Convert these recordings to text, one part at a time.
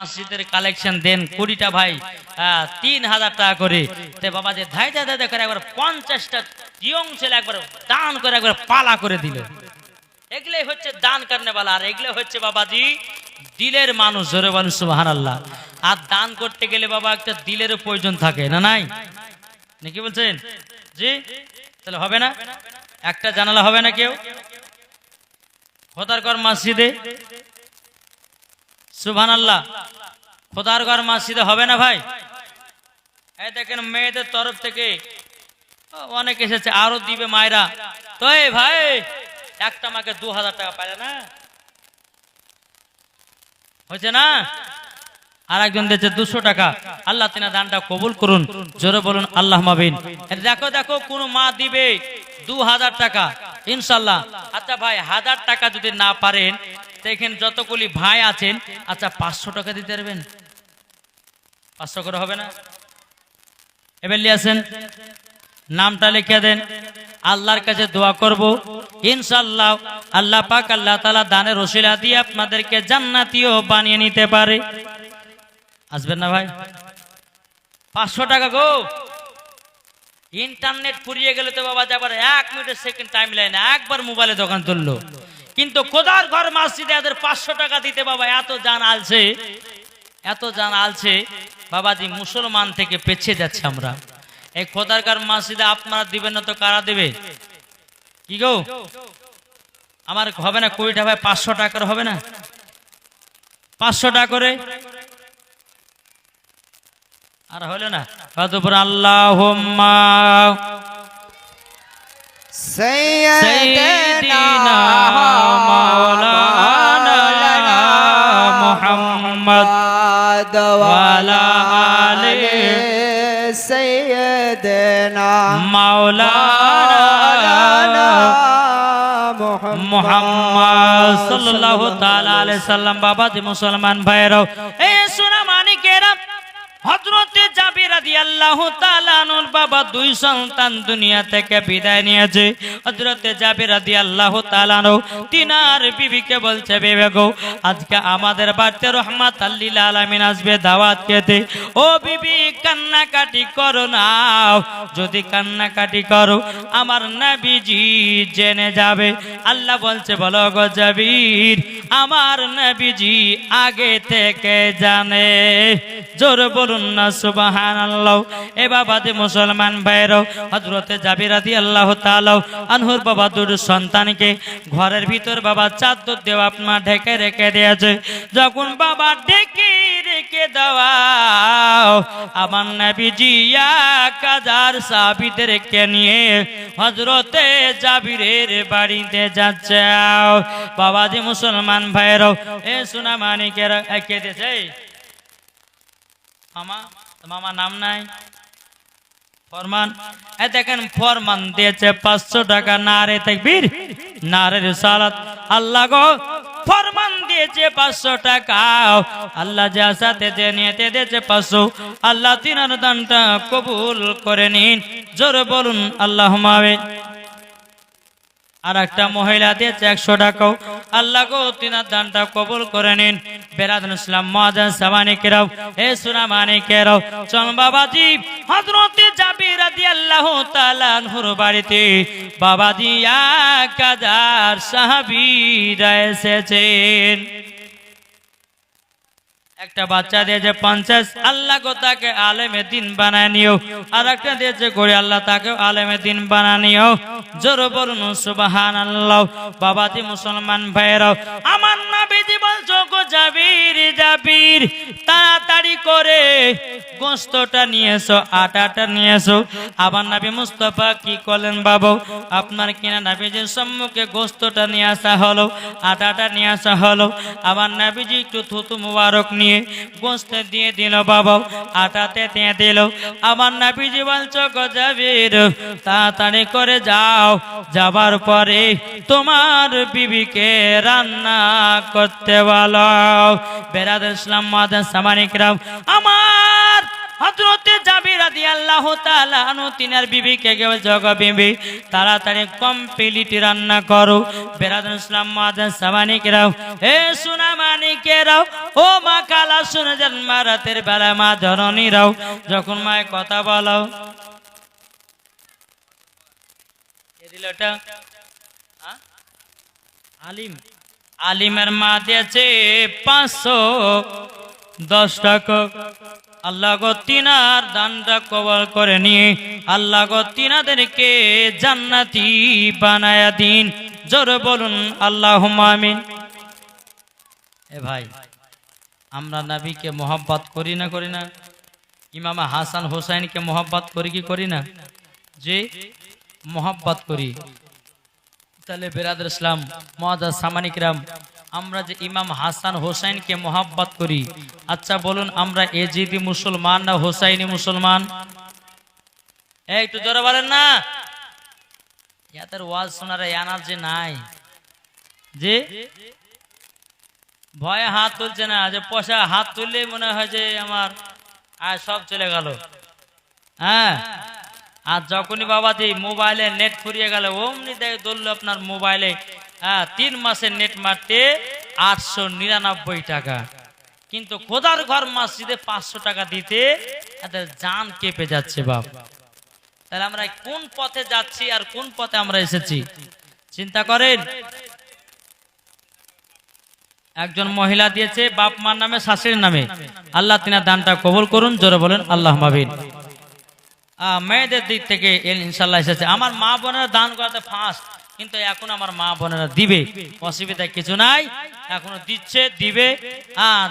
মসজিদের কালেকশন দেন কুড়িটা ভাই। তিন হাজার টাকা করে। তে বাবা যে ধাই ধাই ধাই করে একবার পঞ্চাশটা ইয়ং ছেলে একবার দান করে একবার পালা করে দিল। এগুলোই হচ্ছে দান করনে বালা আর এগুলো হচ্ছে বাবাজি দিলের মানুষ, জোরে মানুষ সুবাহান আর দান করতে গেলে বাবা একটা দিলেরও প্রয়োজন থাকে, না নাই? নাকি বলছেন? জি? তাহলে হবে না? একটা জানালা হবে না কেউ? খোদারগড় মসজিদে? সুবহান আল্লাহ খোদার ঘর মসজিদে হবে না ভাই? এই দেখেন মেয়েদের তরফ থেকে অনেক এসেছে, আরও দিবে মায়েরা। তো ভাই, একটা মাকে দু হাজার টাকা পাইলে না? হয়েছে না? আর একজন দিয়েছে দুশো টাকা। আল্লাহ তিনা দানটা কবুল করুন, জোরে বলুন, আল্লাহ মাবিন দেখো দেখো, কোন মা দিবে দু হাজার টাকা ইনশাল্লাহ আচ্ছা ভাই, হাজার টাকা যদি না পারেন দেখেন যতগুলি ভাই আছেন আচ্ছা পাঁচশো টাকা দিতে পারবেন? পাঁচশো করে হবে না? এবার লিয়াছেন নামটা লিখে দেন। আল্লাহর কাছে দোয়া করব। ইনশাল্লাহ আল্লাহ পাক আল্লাহ তালা দানের রসিলা দিয়ে আপনাদেরকে জান্নাতিও বানিয়ে নিতে পারে। আসবেন না ভাই? পাঁচশো টাকা গো! ইন্টারনেট ফুরিয়ে গেলে তো বাবা যাবার এক মিনিটের সেকেন্ড টাইম লাইন একবার মোবাইলে দোকান তুললো। কিন্তু কোদার ঘর মসজিদে এদের পাঁচশো টাকা দিতে বাবা এত জান আলছে। এত জান আলছে। বাবাজি মুসলমান থেকে পেছিয়ে যাচ্ছে আমরা। এই কোদার ঘর মসজিদে আপনারা দিবেন না তো কারা দেবে? কি গো? আমার হবে না কুড়িটা ভাই পাঁচশো টাকার হবে না? পাঁচশো টাকা করে? আর হলো না। কতপুর আল্লাহ সৈয়দিনা মাওলানা মোহাম্মদ সাল্লাল্লাহু তাআলা আলাইহি সাল্লাম বাবা দি মুসলমান ভাইরাও এই সুনামানি কেরাম হযরতে জাবির রাদিয়াল্লাহু তাআলা আনহুর বাবা দুই সন্তান দুনিয়া থেকে বিদায় নিয়েছে। হযরতে জাবির রাদিয়াল্লাহু তাআলা আনহু তিনার বিবিকে বলছে বিবে গো আজকে আমাদের বাড়িতে রহমাত আলামিন আসবে দাওয়াত খেতে। ও বিবি, কান্নাকাটি করো না। যদি কান্নাকাটি করো, আমার নবীজি জেনে যাবে। আল্লাহ বলছে, বলো গো জাবির, আমার নবীজি আগে থেকে জানে। জোর বলুন না, সুবহানাল্লাহ। এ বাবা যে মুসলমান ভাইরও হযরতে জাবির রাদিয়াল্লাহু তাআলা আনহুর বাবা দুর সন্তানকে ঘরের ভিতর বাবা চাদর দেওয়া আপনার ঢেকে রেখে দিয়েছে। যখন বাবা ঢেকে রেখে দেওয়াও, আমার নবীজি এক হাজার সাহাবীদেরকে নিয়ে হজরতে জাবিরের বাড়িতে যাচ্ছে। বাবাজি মুসলমান ভাইয়েরও, এ সোনা মানিকের একে দিয়েছে। মামা মামা নাম নাই। ফরমান এ দেখেন ফরমান দিয়েছে পাঁচশো টাকা নারে তাকবীর, নারে রিসালাত। আল্লাহ গো, ফরমান দিয়েছে পাঁচশো টাকা। আল্লাহ যা সাথে যে দিয়েছে পাঁচশো। আল্লাহ তিনার দানটা কবুল করে নিন। জোরে বলুন আল্লাহ মাবে আর একটা মহিলা দিয়েছে একশো টাকাও আল্লাহ গো, তিনার দানটা কবুল করে নিন। বেরাদুল ইসলাম, মহাজান সামানি কেরাও, হে সুনামানি কেরাও। চল বাবাজি হজরতে যাবি রাজি আল্লাহ তালানহুর বাড়িতে বাবাজি হাজার সাহাবিরা এসেছেন। একটা বাচ্চা দিয়েছে পঞ্চাশ, আল্লাহ গো তাকে আলেমে দিন বানায় নিও। আর একটা দিয়েছে করে আল্লাহ তাকে আলেমে দিন জোর সুবাহান আল্লাহ বাবাজি মুসলমান ভাইয়েরাও আমার নাবিজি বলছো গো, জাবির জাবির, তাড়াতাড়ি করে গোস্তটা নিয়ে এসো আটাটা নিয়ে এসো আবার নাবি মুস্তফা কি করলেন বাবু? আপনার কিনা নাবিজির সম্মুখে গোস্তটা নিয়ে আসা হলো, আটাটা নিয়ে আসা হলো। আমার নাবিজি একটু থুতু মুবারক নিয়ে গোস্ত দিয়ে দিল বাবা আটাতে দিয়ে দিল। আমার নাবিজি বলছো গজাবির তাড়াতাড়ি করে যাও, যাবার পরে তোমার বিবিকে রান্না করতে বলো। বেরাদ ইসলাম মাদান সামানিকরাম আমার হজরতে জাবির বিবি, তাড়াতাড়ি কমপ্লিট রান্না করো। বেরাদুল ইসলাম মাদান সামানিকেরাও হে সোনা ও মা কালা শুনে যান মা রাতের বেলা মা জননীরাও যখন কথা? আলিম। আলিমের মা দিয়েছে পাঁচশো দশ টাকা। আল্লাহ গো তিনার দানটা কবল করে নিয়ে, আল্লাহ গো তিনাদেরকে জান্নাতি বানায়া দিন। জোরে বলুন আল্লাহ আমিন। এ ভাই, আমরা নাবিকে মোহাব্বত করি না করি না? ইমামা হাসান হোসাইনকে মোহাব্বত করি কি করি না? যে মোহাব্বত করি। তাহলে বেরাদর ইসলাম মহাদা সামানিকরাম আমরা যে ইমাম হাসান হোসাইনকে মোহাব্বত করি আচ্ছা বলুন, আমরা এজিদি মুসলমান না হোসাইনি মুসলমান? এই একটু জোরে বলেন না। ইয়াদের ওয়াজ শোনার এনার্জি নাই। যে ভয়ে হাত তুলছে না, যে পয়সা হাত তুললেই মনে হয় যে আমার আর সব চলে গেল। হ্যাঁ? আর যখনই বাবা যে মোবাইলে নেট ফুরিয়ে গেল, অমনি দেখ ধরলো আপনার মোবাইলে হ্যাঁ তিন মাসের নেট মারতে আটশো নিরানব্বই টাকা। কিন্তু খোদার ঘর মসজিদে পাঁচশো টাকা দিতে এদের জান কেঁপে যাচ্ছে বাপ। তাহলে আমরা কোন পথে যাচ্ছি আর কোন পথে আমরা এসেছি? চিন্তা করেন একজন মহিলা দিয়েছে, বাপ মার নামে, শাশুড়ির নামে। আল্লাহ তিনার দানটা কবল করুন, জোরে বলেন আল্লাহ মাবিন মেয়েদের দিক থেকে ইনশাল্লাহ এসেছে। আমার মা বোনেরা দান করাতে ফার্স্ট কিন্তু এখন আমার মা বোনেরা দিবে। অসুবিধা কিছু নাই, এখনও দিচ্ছে, দিবে।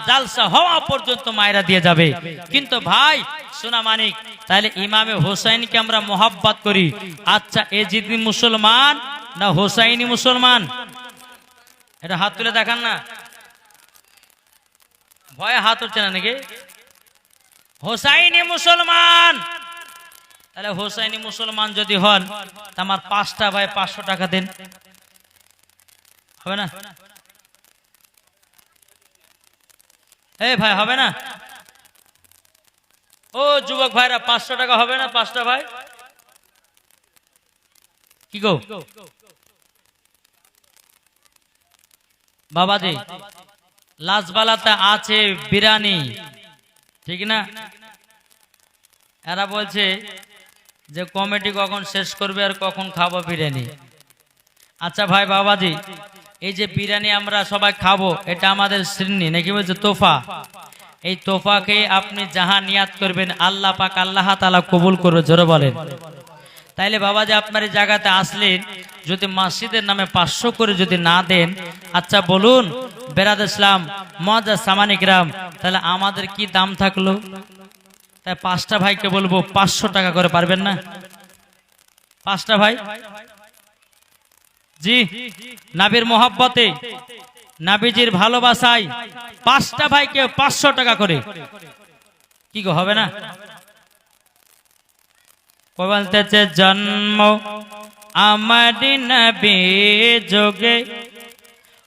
জালসা হওয়া পর্যন্ত মায়েরা দিয়ে যাবে। কিন্তু ভাই, সোনা মানিক, তাহলে ইমামে হোসাইনকে আমরা মোহাব্বত করি। আচ্ছা এ জিদি মুসলমান না হোসাইনি মুসলমান? এটা হাত তুলে দেখান না। ভয়ে হাত উঠছে না নাকি? হোসাইনি মুসলমান। তাহলে হোসাইনি মুসলমান যদি হন আমার পাঁচটা ভাই পাঁচশো টাকা দেন। হবে না? এই ভাই, হবে না? ও যুবক ভাইরা, পাঁচশো টাকা হবে না পাঁচটা ভাই? কি গো? বাবাজি লাজবালাতে আছে বিরানি। ঠিক না? এরা বলছে যে কমিটি কখন শেষ করবে আর কখন খাব বিরিয়ানি। আচ্ছা ভাই, বাবাজি, এই যে বিরিয়ানি আমরা সবাই খাব, এটা আমাদের শ্রেণি নাকি বলছে তোফা? এই তোফাকে আপনি যাহা নিয়াত করবেন, আল্লাহ পাক আল্লাহ তালা কবুল করবে জোরে বলেন। তাইলে বাবা যে আপনার এই জায়গাতে আসলেন, যদি মসজিদের নামে পাঁচশো করে যদি না দেন আচ্ছা বলুন, বেরাদ ইসলাম মজা সামানিকরাম তাহলে আমাদের কি দাম থাকল? তাই পাঁচটা ভাইকে বলব, পাঁচশো টাকা করে পারবেন না? পাঁচটা ভাই? জি, নাবির মোহাব্বতে, নাবিজির ভালোবাসায় পাঁচটা ভাইকে পাঁচশো টাকা করে। কি হবে না? বলতেছে, জন্ম আমার যোগে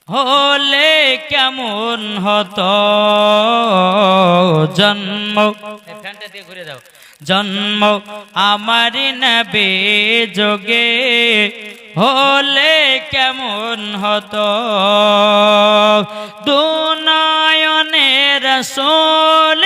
হলে কেমন হতো? জন্ম জন্ম আমার যোগে হলে কেমন হতো? দুনয়নের সোল